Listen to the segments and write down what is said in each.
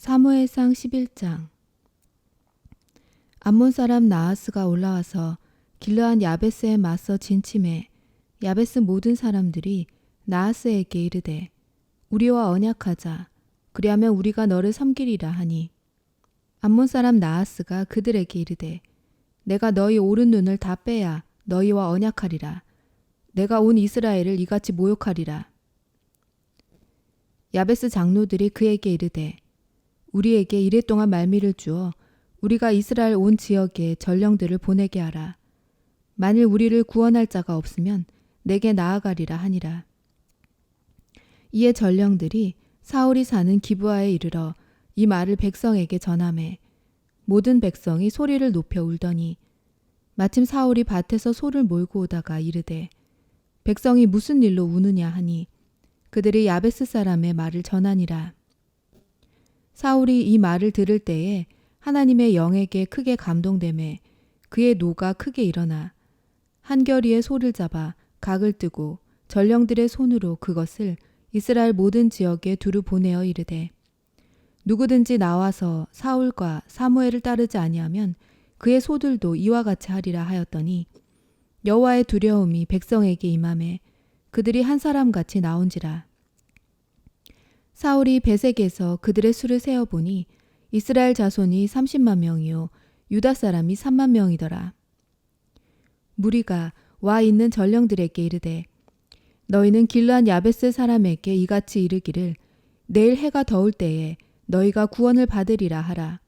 사무엘상 11장. 암몬 사람 나하스가 올라와서 길르한 야베스에 맞서 진침해 야베스 모든 사람들이 나하스에게 이르되 우리와 언약하자. 그리하면 우리가 너를 섬기리라 하니. 암몬 사람 나하스가 그들에게 이르되 내가 너희 오른 눈을 다 빼야 너희와 언약하리라. 내가 온 이스라엘을 이같이 모욕하리라. 야베스 장로들이 그에게 이르되 우리에게 이랫동안 말미를 주어 우리가 이스라엘 온 지역에 전령들을 보내게 하라. 만일 우리를 구원할 자가 없으면 내게 나아가리라 하니라. 이에 전령들이 사울이 사는 기브아에 이르러 이 말을 백성에게 전함해 모든 백성이 소리를 높여 울더니 마침 사울이 밭에서 소를 몰고 오다가 이르되 백성이 무슨 일로 우느냐 하니 그들이 야베스 사람의 말을 전하니라. 사울이 이 말을 들을 때에 하나님의 영에게 크게 감동됨에 그의 노가 크게 일어나 한결이의 소를 잡아 각을 뜨고 전령들의 손으로 그것을 이스라엘 모든 지역에 두루 보내어 이르되 누구든지 나와서 사울과 사무엘을 따르지 아니하면 그의 소들도 이와 같이 하리라 하였더니 여호와의 두려움이 백성에게 임함에 그들이 한 사람 같이 나온지라 사울이 베색에서 그들의 수를 세어 보니 이스라엘 자손이 30만 명이요 유다 사람이 3만 명이더라. 무리가 와 있는 전령들에게 이르되 너희는 길르한 야베스 사람에게 이같이 이르기를 내일 해가 더울 때에 너희가 구원을 받으리라 하라.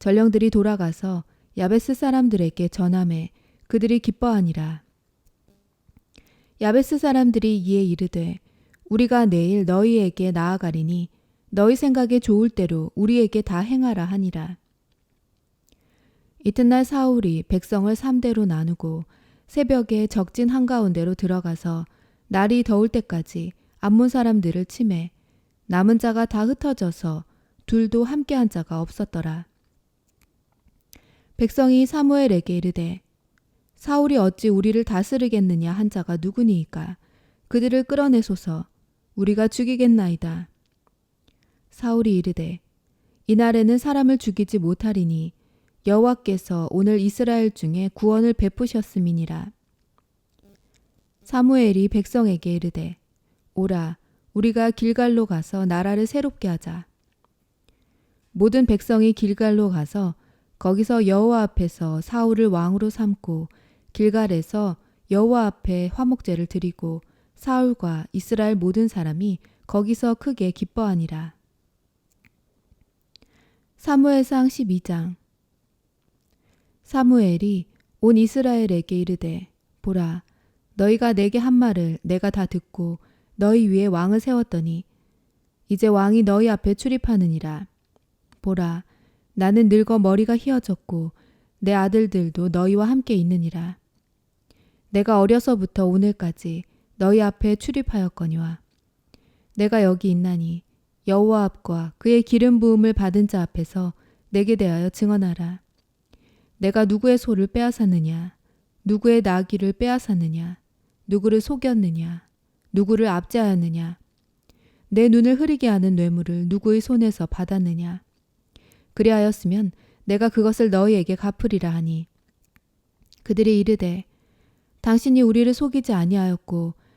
전령들이 돌아가서 야베스 사람들에게 전함해 그들이 기뻐하니라. 야베스 사람들이 이에 이르되 우리가 내일 너희에게 나아가리니 너희 생각에 좋을 대로 우리에게 다 행하라 하니라. 이튿날 사울이 백성을 삼대로 나누고 새벽에 적진 한가운데로 들어가서 날이 더울 때까지 암몬 사람들을 치매 남은 자가 다 흩어져서 둘도 함께한 자가 없었더라. 백성이 사무엘에게 이르되 사울이 어찌 우리를 다스리겠느냐 한 자가 누구니이까 그들을 끌어내소서 우리가 죽이겠나이다. 사울이 이르되 이날에는 사람을 죽이지 못하리니 여호와께서 오늘 이스라엘 중에 구원을 베푸셨음이니라. 사무엘이 백성에게 이르되 오라 우리가 길갈로 가서 나라를 새롭게 하자. 모든 백성이 길갈로 가서 거기서 여호와 앞에서 사울을 왕으로 삼고 길갈에서 여호와 앞에 화목제를 드리고 사울과 이스라엘 모든 사람이 거기서 크게 기뻐하니라. 사무엘상 12장. 사무엘이 온 이스라엘에게 이르되 보라 너희가 내게 한 말을 내가 다 듣고 너희 위에 왕을 세웠더니 이제 왕이 너희 앞에 출입하느니라. 보라 나는 늙어 머리가 휘어졌고 내 아들들도 너희와 함께 있느니라. 내가 어려서부터 오늘까지 너희 앞에 출입하였거니와 내가 여기 있나니 여호와 앞과 그의 기름 부음을 받은 자 앞에서 내게 대하여 증언하라. 내가 누구의 소를 빼앗았느냐? 누구의 나귀를 빼앗았느냐? 누구를 속였느냐? 누구를 압제하였느냐? 내 눈을 흐리게 하는 뇌물을 누구의 손에서 받았느냐? 그리하였으면 내가 그것을 너희에게 갚으리라 하니 그들이 이르되 당신이 우리를 속이지 아니하였고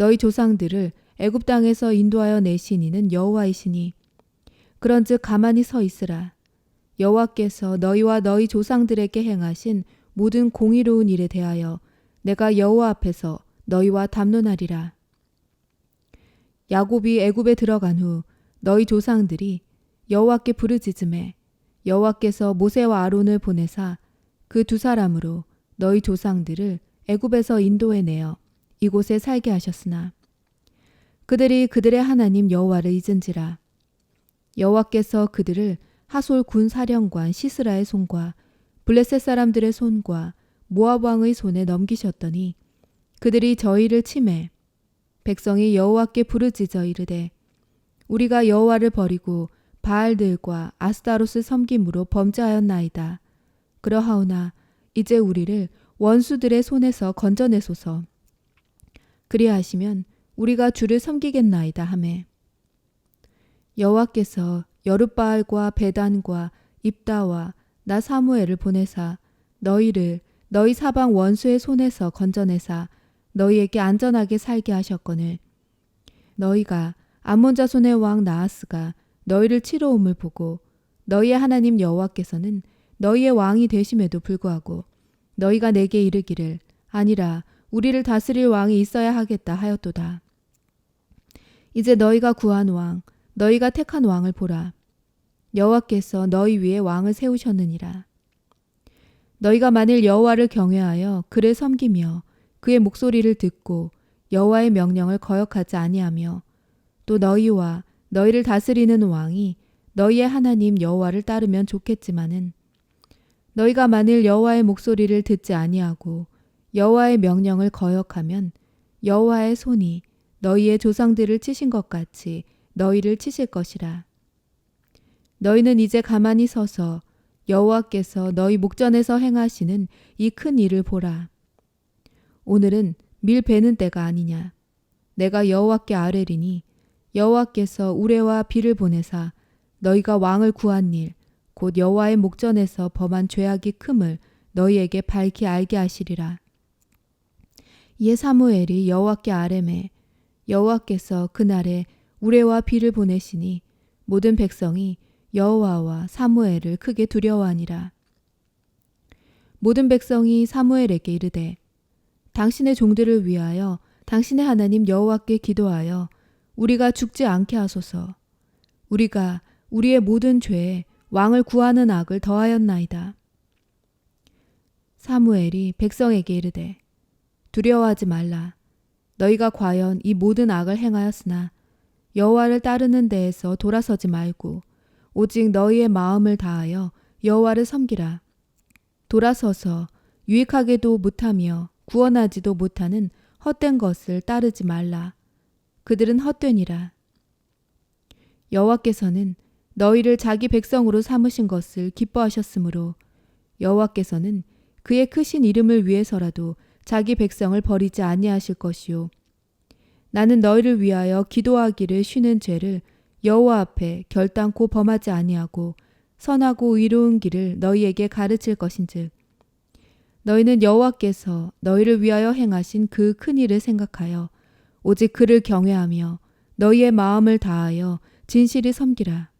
너희 조상들을 애굽 땅에서 인도하여 내신 이는 여호와이시니 그런즉 가만히 서 있으라. 여호와께서 너희와 너희 조상들에게 행하신 모든 공의로운 일에 대하여 내가 여호와 앞에서 너희와 담론하리라. 야곱이 애굽에 들어간 후 너희 조상들이 여호와께 부르짖음에 여호와께서 모세와 아론을 보내사 그 두 사람으로 너희 조상들을 애굽에서 인도해 내어 이곳에 살게 하셨으나 그들이 그들의 하나님 여호와를 잊은지라 여호와께서 그들을 하솔 군 사령관 시스라의 손과 블레셋 사람들의 손과 모압 왕의 손에 넘기셨더니 그들이 저희를 침해 백성이 여호와께 부르짖어 이르되 우리가 여호와를 버리고 바알들과 아스타롯을 섬김으로 범죄하였나이다. 그러하오나 이제 우리를 원수들의 손에서 건져내소서. 그리하시면 우리가 주를 섬기겠나이다 하매. 여호와께서 여룻바알과 베단과 입다와 나 사무엘을 보내사 너희를 너희 사방 원수의 손에서 건져내사 너희에게 안전하게 살게 하셨거늘. 너희가 암몬 자손의 왕 나하스가 너희를 치러 옴을 보고 너희의 하나님 여호와께서는 너희의 왕이 되심에도 불구하고 너희가 내게 이르기를 아니라 우리를 다스릴 왕이 있어야 하겠다 하였도다. 이제 너희가 구한 왕, 너희가 택한 왕을 보라. 여호와께서 너희 위에 왕을 세우셨느니라. 너희가 만일 여호와를 경외하여 그를 섬기며 그의 목소리를 듣고 여호와의 명령을 거역하지 아니하며 또 너희와 너희를 다스리는 왕이 너희의 하나님 여호와를 따르면 좋겠지만은 너희가 만일 여호와의 목소리를 듣지 아니하고 여호와의 명령을 거역하면 여호와의 손이 너희의 조상들을 치신 것 같이 너희를 치실 것이라. 너희는 이제 가만히 서서 여호와께서 너희 목전에서 행하시는 이 큰 일을 보라. 오늘은 밀 베는 때가 아니냐. 내가 여호와께 아뢰리니 여호와께서 우레와 비를 보내사 너희가 왕을 구한 일, 곧 여호와의 목전에서 범한 죄악이 큼을 너희에게 밝히 알게 하시리라. 이에 사무엘이 여호와께 아뢰매 여호와께서 그날에 우레와 비를 보내시니 모든 백성이 여호와와 사무엘을 크게 두려워하니라. 모든 백성이 사무엘에게 이르되 당신의 종들을 위하여 당신의 하나님 여호와께 기도하여 우리가 죽지 않게 하소서. 우리가 우리의 모든 죄에 왕을 구하는 악을 더하였나이다. 사무엘이 백성에게 이르되 두려워하지 말라. 너희가 과연 이 모든 악을 행하였으나 여호와를 따르는 데에서 돌아서지 말고 오직 너희의 마음을 다하여 여호와를 섬기라. 돌아서서 유익하게도 못하며 구원하지도 못하는 헛된 것을 따르지 말라. 그들은 헛되니라. 여호와께서는 너희를 자기 백성으로 삼으신 것을 기뻐하셨으므로 여호와께서는 그의 크신 이름을 위해서라도 자기 백성을 버리지 아니하실 것이요 나는 너희를 위하여 기도하기를 쉬는 죄를 여호와 앞에 결단코 범하지 아니하고 선하고 의로운 길을 너희에게 가르칠 것인즉 너희는 여호와께서 너희를 위하여 행하신 그 큰 일을 생각하여 오직 그를 경외하며 너희의 마음을 다하여 진실히 섬기라.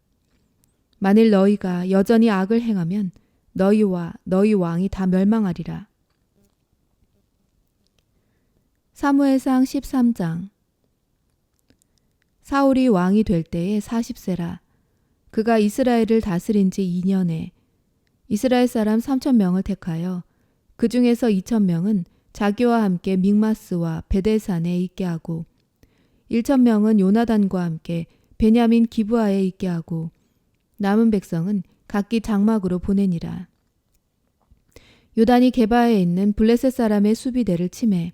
만일 너희가 여전히 악을 행하면 너희와 너희 왕이 다 멸망하리라. 사무엘상 13장 사울이 왕이 될 때에 40세라. 그가 이스라엘을 다스린 지 2년에 이스라엘 사람 3천 명을 택하여 그 중에서 2천 명은 자기와 함께 믹마스와 베델산에 있게 하고 1천 명은 요나단과 함께 베냐민 기브아에 있게 하고 남은 백성은 각기 장막으로 보내니라. 요단이 게바에 있는 블레셋 사람의 수비대를 침해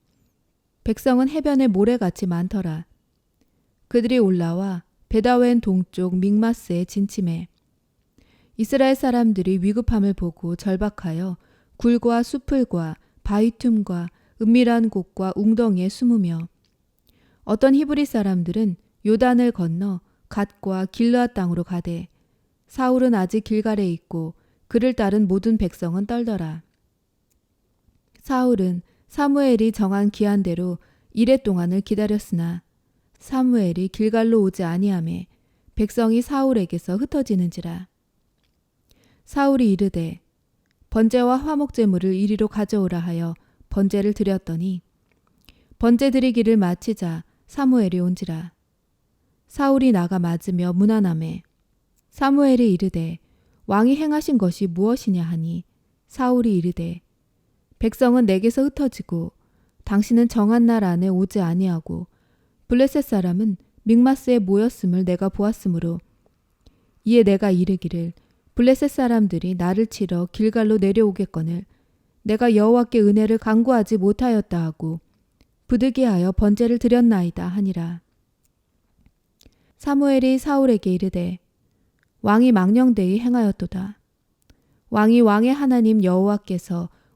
백성은 해변에 모래같이 많더라. 그들이 올라와 베다웬 동쪽 믹마스에 진침해 이스라엘 사람들이 위급함을 보고 절박하여 굴과 수풀과 바위 틈과 은밀한 곳과 웅덩이에 숨으며 어떤 히브리 사람들은 요단을 건너 갓과 길르아 땅으로 가되 사울은 아직 길갈에 있고 그를 따른 모든 백성은 떨더라. 사울은 사무엘이 정한 기한대로 이래 동안을 기다렸으나 사무엘이 길갈로 오지 아니하매 백성이 사울에게서 흩어지는지라. 사울이 이르되 번제와 화목 제물을 이리로 가져오라 하여 번제를 드렸더니 번제 드리기를 마치자 사무엘이 온지라. 사울이 나가 맞으며 무난함에 사무엘이 이르되 왕이 행하신 것이 무엇이냐 하니 사울이 이르되 백성은 내게서 흩어지고 당신은 정한 날 안에 오지 아니하고 블레셋 사람은 믹마스에 모였음을 내가 보았으므로 이에 내가 이르기를 블레셋 사람들이 나를 치러 길갈로 내려오겠거늘 내가 여호와께 은혜를 간구하지 못하였다 하고 부득이하여 번제를 드렸나이다 하니라. 사무엘이 사울에게 이르되 왕이 망령되이 행하였도다. 왕이 왕의 하나님 여호와께서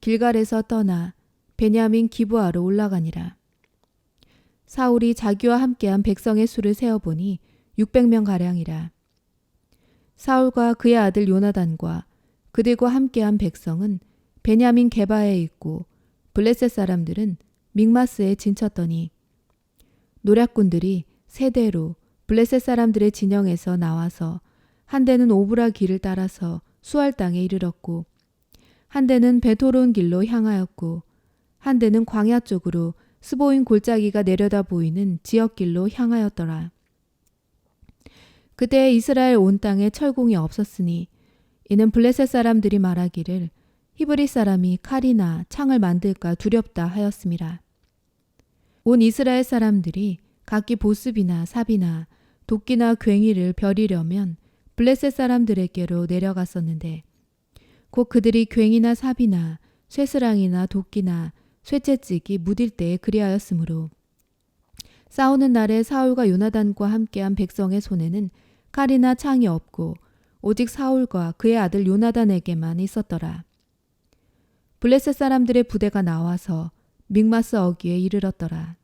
길갈에서 떠나 베냐민 기부하로 올라가니라. 사울이 자기와 함께한 백성의 수를 세어보니 600명 가량이라. 사울과 그의 아들 요나단과 그들과 함께한 백성은 베냐민 게바에 있고 블레셋 사람들은 믹마스에 진쳤더니 노략군들이 세대로 블레셋 사람들의 진영에서 나와서 한 대는 오브라 길을 따라서 수알 땅에 이르렀고 한 대는 베토론 길로 향하였고 한 대는 광야 쪽으로 스보인 골짜기가 내려다 보이는 지역길로 향하였더라. 그때 이스라엘 온 땅에 철공이 없었으니 이는 블레셋 사람들이 말하기를 히브리 사람이 칼이나 창을 만들까 두렵다 하였습니다. 온 이스라엘 사람들이 각기 보습이나 삽이나 도끼나 괭이를 벼리려면 블레셋 사람들에게로 내려갔었는데 곧 그들이 괭이나 삽이나 쇠스랑이나 도끼나 쇠채찍이 무딜 때에 그리하였으므로 싸우는 날에 사울과 요나단과 함께한 백성의 손에는 칼이나 창이 없고 오직 사울과 그의 아들 요나단에게만 있었더라. 블레셋 사람들의 부대가 나와서 믹마스 어귀에 이르렀더라.